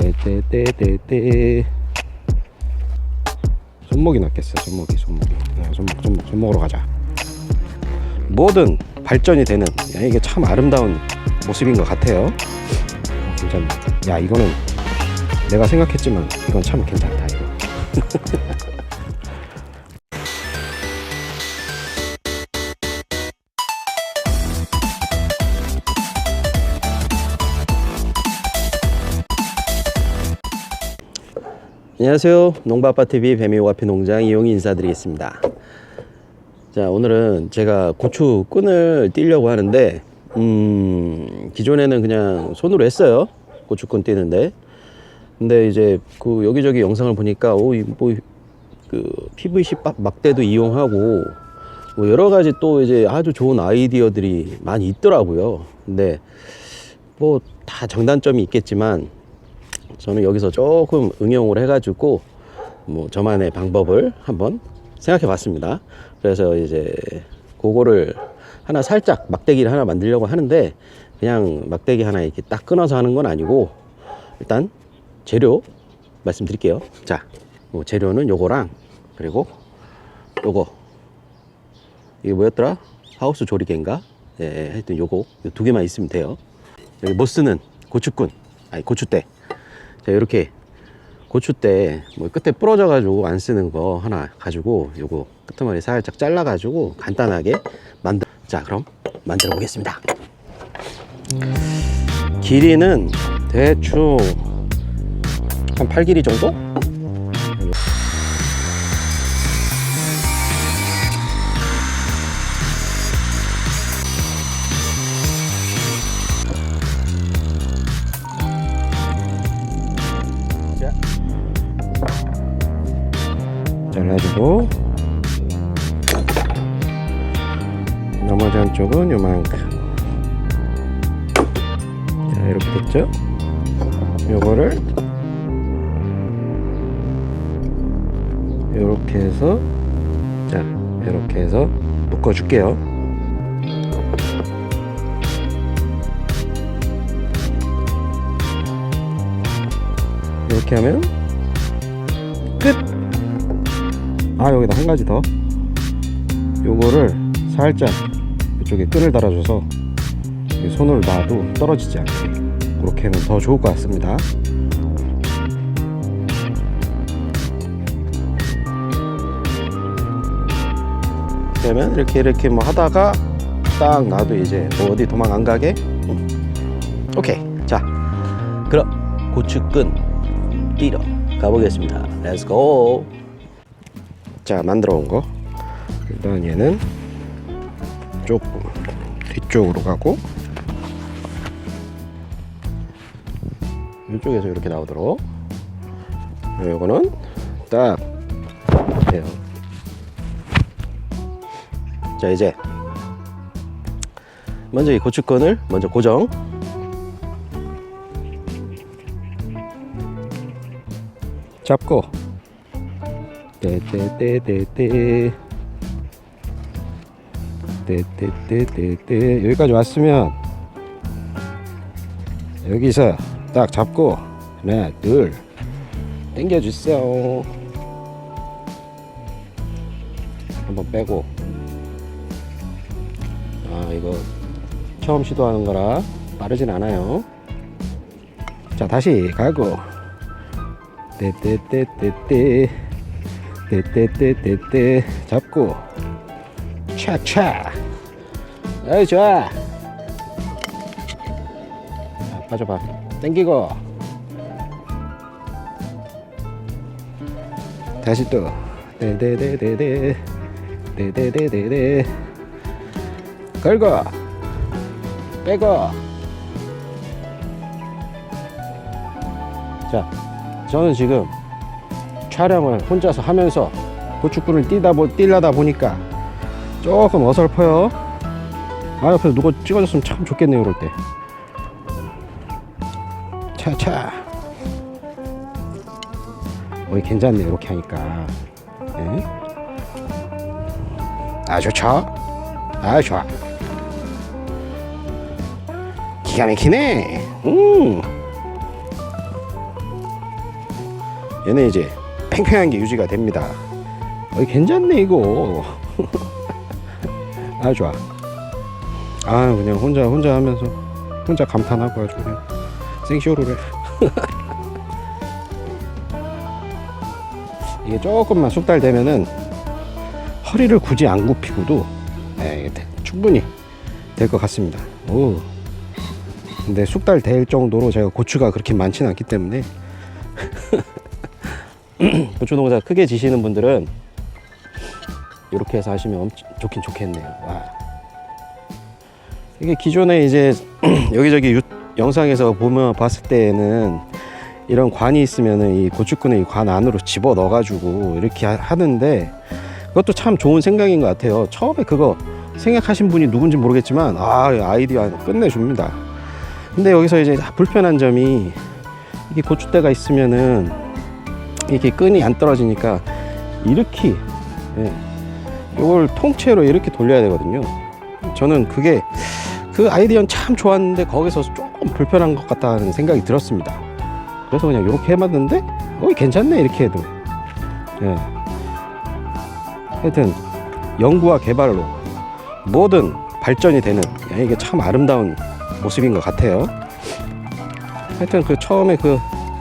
떼떼떼떼떼. 손목이 낫겠어 손목이 손목이. 네, 손목 손목 손목으로 가자. 뭐든 발전이 되는 야, 이게 참 아름다운 모습인 것 같아요. 괜찮네. 야 이거는 내가 생각했지만 이건 참 괜찮다 이거 안녕하세요. 농바빠TV 뱀이와피 농장 이용희 인사드리겠습니다. 자, 오늘은 제가 고추 끈을 띄려고 하는데, 음, 기존에는 그냥 손으로 했어요. 고추끈 띄는데. 근데 이제 그 여기저기 영상을 보니까, 오, 이 뭐, 그 PVC 막- 막대도 이용하고, 뭐 여러 가지 또 이제 아주 좋은 아이디어들이 많이 있더라고요. 근데 뭐 다 장단점이 있겠지만, 저는 여기서 조금 응용을 해가지고 뭐 저만의 방법을 한번 생각해 봤습니다. 그래서 이제 그거를 하나 살짝 막대기를 하나 만들려고 하는데 그냥 막대기 하나 이렇게 딱 끊어서 하는 건 아니고 일단 재료 말씀드릴게요. 자, 뭐 재료는 요거랑 그리고 요거 이게 뭐였더라? 하우스 조리개인가? 예, 하여튼 요거 요두 개만 있으면 돼요. 여기 못 쓰는 고추꾼, 아니 고추대. 자, 이렇게 고추대 뭐 끝에 부러져 가지고 안 쓰는 거 하나 가지고 요거 끄트머리 살짝 잘라 가지고 간단하게 만들 자 그럼 만들어 보겠습니다 길이는 대충 한 8길이 정도? 한쪽은 요만큼 자 이렇게 됐죠? 요거를 요렇게 해서 자 이렇게 해서 묶어 줄게요 이렇게 하면 끝! 아 여기다 한 가지 더 요거를 살짝 이쪽에 끈을 달아줘서 이 손을 놔도 떨어지지 않게 그렇게 하면 더 좋을 것 같습니다. 그러면 이렇게 이렇게 뭐 하다가 딱 놔도 이제 뭐 어디 도망 안 가게? 음. 오케이. 자 그럼 고추끈 뛰러 가보겠습니다. 렛츠 고 자 만들어 온 거. 일단 얘는 조금 뒤쪽으로 가고. 이쪽에서 이렇게 나오도록. 요거는 딱 돼요. 자 이제 먼저 이 고추건을 먼저 고정. 잡고. 떼떼떼떼떼 떼떼떼떼떼. 여기까지 왔으면 여기서 딱 잡고 하나 둘 당겨 주세요. 한번 빼고. 아 이거 처음 시도하는 거라 빠르진 않아요. 자 다시 가고. 떼떼떼떼떼. 떼떼떼떼떼. 잡고 차차. 아이 좋아. 자, 빠져봐. 당기고. 다시 또. 떼떼떼떼떼 떼떼떼떼떼 걸고. 빼고. 자 저는 지금 촬영을 혼자서 하면서 고춧가루를 띄다 보, 띄려다 보니까 조금 어설퍼요. 아 옆에서 누가 찍어줬으면 참 좋겠네요 이럴 때. 차차. 어이 괜찮네 이렇게 하니까. 예? 아 좋죠? 아 좋아. 기가 막히네. 음. 얘는 이제 팽팽한 게 유지가 됩니다. 어, 괜찮네 이거. 아 좋아. 아 그냥 혼자 혼자 하면서 혼자 감탄하고 아주 그냥 생쇼로를. 이게 조금만 숙달 되면은 허리를 굳이 안 굽히고도 네, 충분히 될 것 같습니다. 오. 근데 숙달 될 정도로 제가 고추가 그렇게 많지는 않기 때문에 고추 농사 크게 지시는 분들은 이렇게 해서 하시면 엄청 좋긴 좋겠네요. 와. 이게 기존에 이제 여기저기 유- 영상에서 보면 봤을 때에는 이런 관이 있으면은 이 고추끈을 이 관 안으로 집어 넣어가지고 이렇게 하- 하는데 그것도 참 좋은 생각인 것 같아요. 처음에 그거 생각하신 분이 누군지 모르겠지만 아 아이디어 끝내줍니다. 근데 여기서 이제 불편한 점이 이게 고추대가 있으면은 이렇게 끈이 안 떨어지니까 이렇게 예, 이걸 통째로 이렇게 돌려야 되거든요. 저는 그게 그 아이디어는 참 좋았는데 거기서 조금 불편한 것 같다는 생각이 들었습니다. 그래서 그냥 이렇게 해봤는데 어 괜찮네 이렇게 해도. 예. 하여튼 연구와 개발로 뭐든 발전이 되는 야, 이게 참 아름다운 모습인 것 같아요. 하여튼 그 처음에 그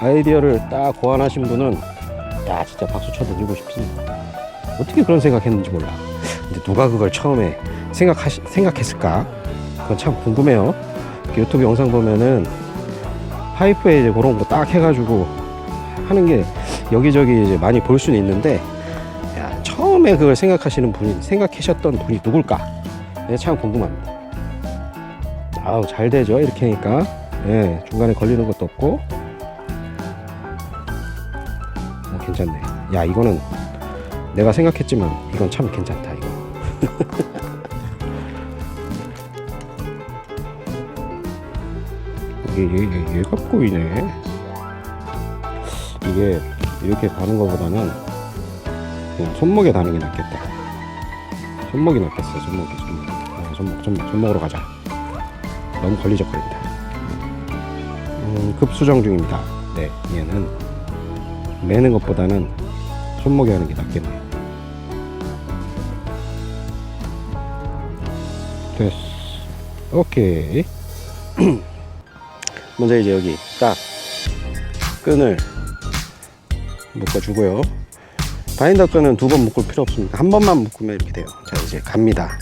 아이디어를 딱 고안하신 분은 야 진짜 박수 쳐드리고 싶습니다. 어떻게 그런 생각했는지 몰라. 근데 누가 그걸 처음에 생각하시, 생각했을까? 그건 참 궁금해요. 유튜브 영상 보면은 파이프에 이제 그런 거 딱 해가지고 하는 게 여기저기 이제 많이 볼 수는 있는데 야, 처음에 그걸 생각하시는 분이 생각하셨던 분이 누굴까? 네, 참 궁금합니다. 아우 잘 되죠 이렇게 하니까 예, 중간에 걸리는 것도 없고 어, 괜찮네. 야 이거는 내가 생각했지만 이건 참 괜찮다 이거. 이게 얘, 얘, 얘가 꼬이네. 이게 이렇게 가는 것보다는 그냥 손목에 다는 게 낫겠다. 손목이 낫겠어. 손목이 손목. 어, 손목 손목 손목으로 가자. 너무 걸리적거린다. 음, 급수정 중입니다. 네, 얘는 매는 것보다는 손목에 하는 게 낫겠네. 됐어. 오케이. 먼저 이제 여기 딱 끈을 묶어주고요. 바인더 끈은 두 번 묶을 필요 없습니다. 한 번만 묶으면 이렇게 돼요. 자, 이제 갑니다.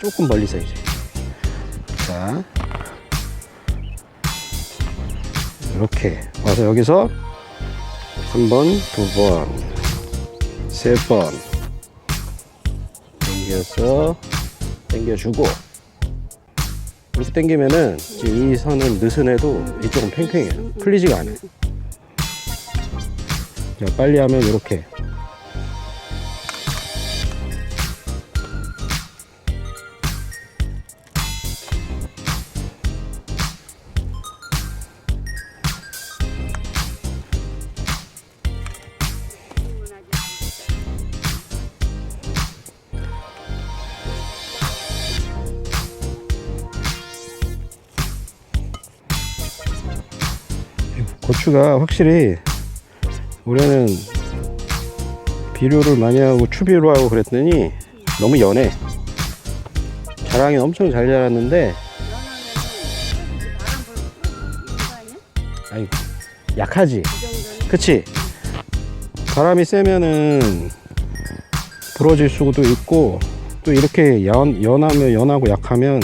조금 멀리서 이제. 자. 이렇게 와서 여기서 한 번, 두 번, 세 번 당겨서 당겨주고 이렇게 당기면은 이 선은 느슨해도 이쪽은 팽팽해요. 풀리지가 않아요. 자, 빨리 하면 이렇게 고추가 확실히 올해는 비료를 많이 하고 추비로 하고 그랬더니 너무 연해. 자랑이 엄청 잘 자랐는데 아이 약하지. 그치? 바람이 세면은 부러질 수도 있고 또 이렇게 연, 연하면 연하고 약하면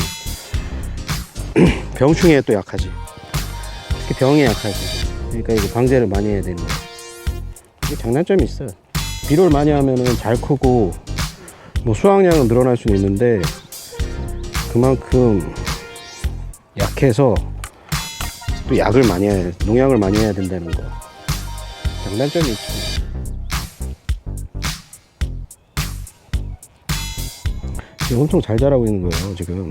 병충해에 또 약하지. 특히 병에 약하지. 그러니까 이제 방제를 많이 해야 되는 이게 장단점이 있어요. 비료를 많이 하면은 잘 크고 뭐 수확량은 늘어날 수는 있는데 그만큼 약해서 또 약을 많이 해야 농약을 많이 해야 된다는 거 장단점이 있죠. 지금 엄청 잘 자라고 있는 거예요 지금.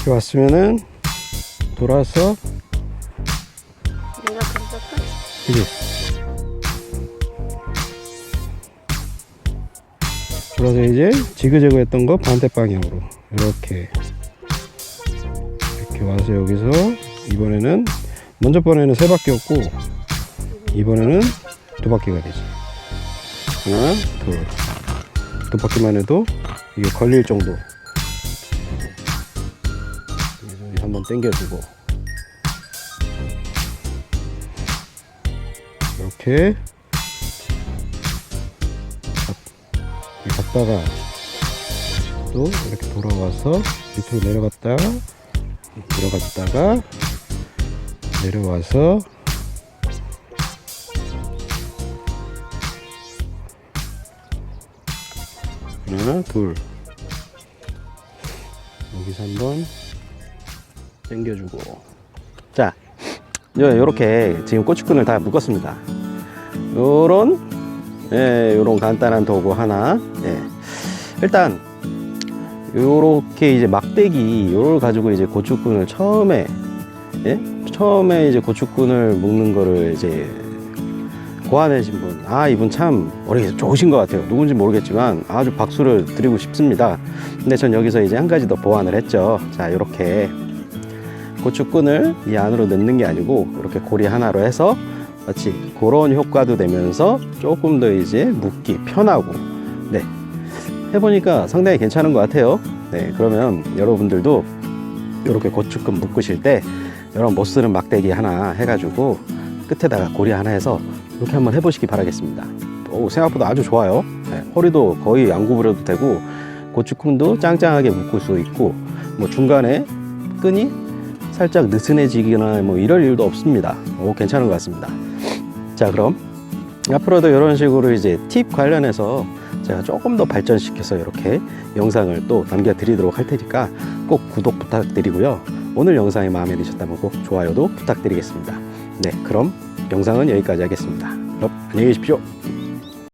이렇게 왔으면은 돌아서 내가 감독한 이제 돌아서 이제 지그재그 했던 거 반대 방향으로 이렇게 이렇게 와서 여기서 이번에는 먼저 번에는 세 바퀴였고 이번에는 두 바퀴가 되지. 하나, 둘. 두 바퀴만 해도 이게 걸릴 정도. 한번 당겨주고. 이렇게. 갔다가 또 이렇게 돌아와서 밑으로 내려갔다가 들어갔다가 내려와서 하나 둘. 여기서 한번 당겨주고 자 이렇게 지금 고추끈을 다 묶었습니다 요런 예, 요런 간단한 도구 하나 예. 일단 요렇게 이제 막대기 요걸 가지고 이제 고추끈을 처음에 예? 처음에 이제 고추끈을 묶는 거를 이제 고안해신 분, 아 이분 참 머리 좋으신 것 같아요. 누군지 모르겠지만 아주 박수를 드리고 싶습니다. 근데 전 여기서 이제 한 가지 더 보완을 했죠. 자 이렇게 고추끈을 이 안으로 넣는 게 아니고 이렇게 고리 하나로 해서 마치 그런 효과도 되면서 조금 더 이제 묶기 편하고 네 해보니까 상당히 괜찮은 것 같아요. 네 그러면 여러분들도 이렇게 고추끈 묶으실 때 이런 못 쓰는 막대기 하나 해가지고 끝에다가 고리 하나 해서 이렇게 한번 해보시기 바라겠습니다. 오, 생각보다 아주 좋아요. 네, 허리도 거의 안 구부려도 되고 고추끈도 짱짱하게 묶을 수 있고 뭐 중간에 끈이 살짝 느슨해지거나 뭐 이럴 일도 없습니다. 오, 괜찮은 것 같습니다. 자 그럼 앞으로도 이런 식으로 이제 팁 관련해서 제가 조금 더 발전시켜서 이렇게 영상을 또 남겨드리도록 할 테니까 꼭 구독 부탁드리고요. 오늘 영상이 마음에 드셨다면 꼭 좋아요도 부탁드리겠습니다. 네, 그럼 영상은 여기까지 하겠습니다. 그럼 안녕히 계십시오.